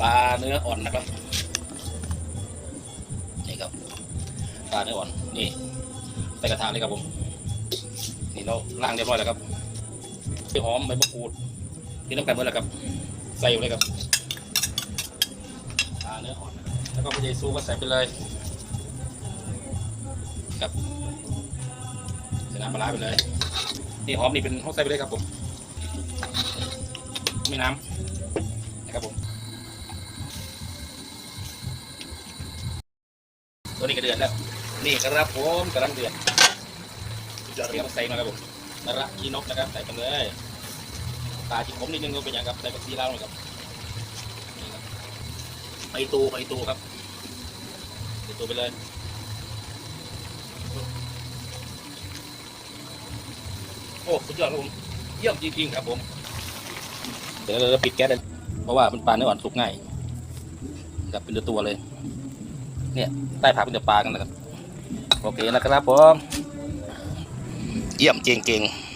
ปลาเนื้ออ่อนนะครับ นี่ครับปลาเนื้ออ่อน นี่ใส่กระทะเลยครับผม นี่เราล้างเรียบร้อยแล้วครับไปหอมใบมะกรูดที่น้ำกันหมดแล้วครับ ใส่เลยครับปลาเนื้ออ่อนนะแล้วก็พระเยซูก็ใส่ไปเลย ครับใส่น้ำปลาร้าไปเลย นี่หอมนี่เป็นห้องใส่ไปเลยครับผม ไม่น้ำนะครับผม ตัวนี้ก็เดือดแล้ว นี่ครับผมกำลังเดือดเดี๋ยวมใส่หน่อยครับผมมะระกีนกนะครับใส่ไปเลยปลาที่ผมนิดนึงก็เป็นอย่างครับใส่ผักชีลาวหน่อยครับไปตูไปตูครับไปตูไปเลยโอ้สุดยอดครับผมเยี่ยมจริงๆครับผม เดี๋ยวเราปิดแก๊สเลยเพราะว่ามันปลาเนื้ออ่อนสุกง่ายครับเป็นตัวเลย เนี่ยใต้ผักเป็นปลากันนะครับโอเคนะครับผมเยี่ยมจริงๆ